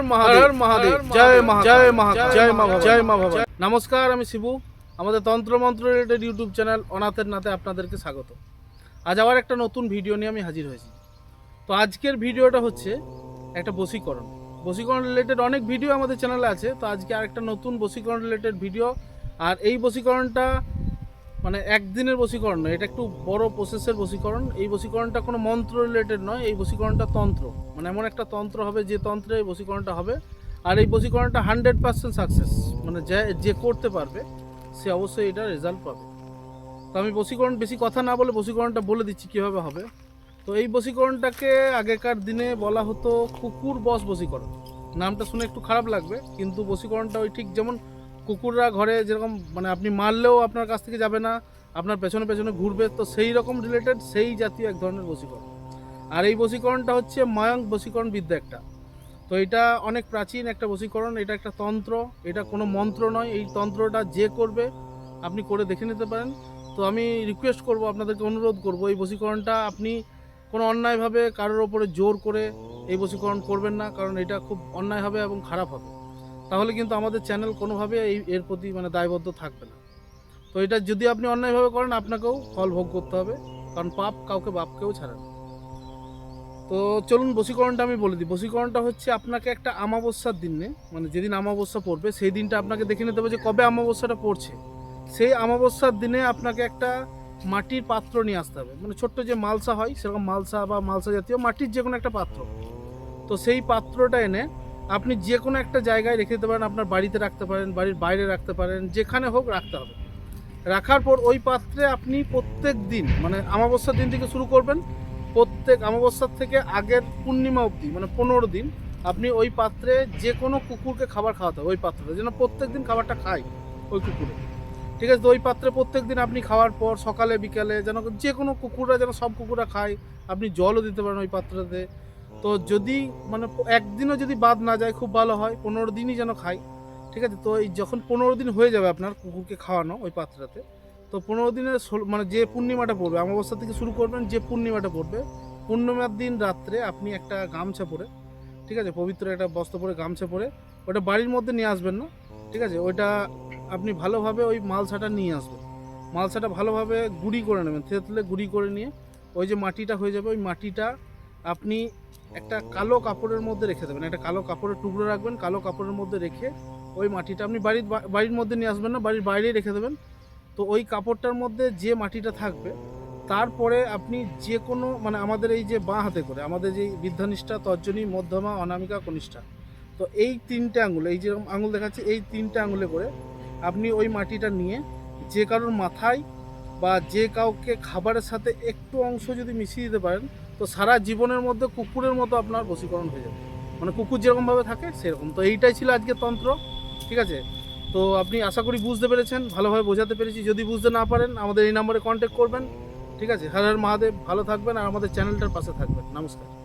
হর মহাদেব মহাদেব। জয় মা জয় মা জয় মা জয় মা বাবা নমস্কার আমি শিবু। আমাদের তন্ত্রমন্ত্র রিলেটেড ইউটিউব চ্যানেল অনাথের নাতে আপনাদেরকে স্বাগত। আজ আবার একটা নতুন ভিডিও নিয়ে আমি হাজির হয়েছি। তো আজকের ভিডিওটা হচ্ছে একটা বশীকরণ। বশীকরণ রিলেটেড অনেক ভিডিও আমাদের চ্যানেলে আছে। তো আজকে আরেকটা নতুন বশীকরণ রিলেটেড ভিডিও আর এই বশীকরণটা মানে একদিনের বশীকরণ নয়, এটা একটু বড় প্রসেসের বশীকরণ। এই বশীকরণটা কোনো মন্ত্র রিলেটেড নয়, এই বশীকরণটা তন্ত্র। মানে এমন একটা তন্ত্র হবে যে তন্ত্রে এই বশীকরণটা হবে। আর এই বশীকরণটা হান্ড্রেড পার্সেন্ট সাকসেস মানে যে যে করতে পারবে, সে অবশ্যই এটা রেজাল্ট পাবে। তো আমি বশীকরণ, বেশি কথা না বলে বশীকরণটা বলে দিচ্ছি কীভাবে হবে। তো এই বশীকরণটাকে আগেকার দিনে বলা হতো কুকুর বস বশীকরণ। নামটা শুনে একটু খারাপ লাগবে, কিন্তু বশীকরণটা ওই ঠিক যেমন কুকুররা ঘরে যেরকম মানে আপনি মারলেও আপনার কাছ থেকে যাবে না, আপনার পেছনে পেছনে ঘুরবে, তো সেই রকম রিলেটেড সেই জাতীয় এক ধরনের বশীকরণ। আর এই বশীকরণটা হচ্ছে মায়ঙ্ক বশীকরণ বিদ্যা একটা। তো এটা অনেক প্রাচীন একটা বশীকরণ, এটা একটা তন্ত্র, এটা কোনো মন্ত্র নয়, এই তন্ত্রটা যে করবে আপনি করে দেখে নিতে পারেন। তো আমি রিকোয়েস্ট করব, আপনাদেরকে অনুরোধ করব, এই বশীকরণটা আপনি কোনো অন্যায়ভাবে কারোর ওপরে জোর করে এই বশীকরণ করবেন না, কারণ এটা খুব অন্যায় হবে এবং খারাপ হবে। তাহলে কিন্তু আমাদের চ্যানেল কোনোভাবে এই, এর প্রতি মানে দায়বদ্ধ থাকবে না। তো এটা যদি আপনি অন্যায়ভাবে করেন, আপনাকেও ফল ভোগ করতে হবে, কারণ পাপ কাউকে বাপকেও ছাড়ে তো চলুন বশীকরণটা আমি বলে দিই। বশীকরণটা হচ্ছে আপনাকে একটা আমাবস্যার দিনে মানে যেদিন আমাবস্যা পড়বে, সেই দিনটা আপনাকে দেখে নিতে হবে যে কবে আমাবস্যাটা পড়ছে। সেই আমাবস্যার দিনে আপনাকে একটা মাটির পাত্র নিয়ে আসতে হবে। মানে ছোট্ট যে মালসা হয়, সেরকম মালসা বা মালসা জাতীয় মাটির যে কোনো একটা পাত্র। তো সেই পাত্রটা এনে আপনি যে কোনো একটা জায়গায় রেখে দিতে পারেন, আপনার বাড়িতে রাখতে পারেন, বাড়ির বাইরে রাখতে পারেন, যেখানে হোক রাখতে হবে। রাখার পর ওই পাত্রে আপনি প্রত্যেক দিন মানে আমাবস্যার দিন থেকে শুরু করবেন, প্রত্যেক আমাবস্যার থেকে আগের পূর্ণিমা অবধি মানে পনেরো দিন, আপনি ওই পাত্রে যে কোনো কুকুরকে খাবার খাওয়াতে হবে, ওই পাত্রে। যেন প্রত্যেক দিন খাবারটা খায় ওই কুকুরে। ঠিক আছে ওই পাত্রে প্রত্যেক দিন আপনি খাওয়ার পর সকালে, বিকালে যেন যে কোনো কুকুররা, যেন সব কুকুররা খায়, আপনি জলও দিতে পারেন ওই পাত্রতে। তো যদি মানে একদিনও যদি বাদ না যায়, খুব ভালো হয়, পনেরো দিনই যেন খায় ঠিক আছে? তো এই যখন পনেরো দিন হয়ে যাবে আপনার কুকুরকে খাওয়ানো ওই পাত্রতে, তো পনেরো দিনের মানে যে পূর্ণিমাটা পড়বে, অমাবস্যা থেকে শুরু করবেন, যে পূর্ণিমাটা পড়বে, পূর্ণিমার দিন রাত্রে আপনি একটা গামছা পরে, ঠিক আছে? পবিত্র একটা বস্ত্র পরে গামছা পরে, ওটা বাড়ির মধ্যে নিয়ে আসবেন না, ঠিক আছে? ওইটা আপনি ভালোভাবে ওই মালসাটা নিয়ে আসবেন। মালসাটা ভালোভাবে গুঁড়ি করে নেবেন, থেতলে গুঁড়ি করে নিয়ে, ওই যে মাটিটা হয়ে যাবে, ওই মাটিটা আপনি একটা কালো কাপড়ের মধ্যে রেখে দেবেন। একটা কালো কাপড়ের টুকরো রাখবেন কালো কাপড়ের মধ্যে রেখে ওই মাটিটা আপনি বাড়ির বাড়ির মধ্যে নিয়ে আসবেন না বাড়ির বাইরেই রেখে দেবেন। তো ওই কাপড়টার মধ্যে যে মাটিটা থাকবে তারপরে আপনি যে কোনো মানে আমাদের এই যে বাঁ হাতে করে আমাদের যে বিদ্যানিষ্ঠা তর্জনী মধ্যমা অনামিকা কনিষ্ঠা তো এই তিনটে আঙুল এই যেরকম আঙুল দেখাচ্ছে এই তিনটে আঙুলে করে আপনি ওই মাটিটা নিয়ে যে কারোর মাথায় বা যে কাউকে খাবারের সাথে একটু অংশ যদি মিশিয়ে দিতে পারেন তো সারা জীবনের মধ্যে কুকুরের মতো আপনার বশীকরণ হয়ে যাবে। মানে কুকুর যেরকমভাবে থাকে, সেরকম। তো এইটাই ছিল আজকে তন্ত্র, ঠিক আছে? তো আপনি আশা করি বুঝতে পেরেছেন, ভালোভাবে বোঝাতে পেরেছি। যদি বুঝতে না পারেন, আমাদের এই নম্বরে কন্ট্যাক্ট করবেন, ঠিক আছে? হর হর মহাদেব, ভালো থাকবেন আর আমাদের চ্যানেলটার পাশে থাকবেন। নমস্কার।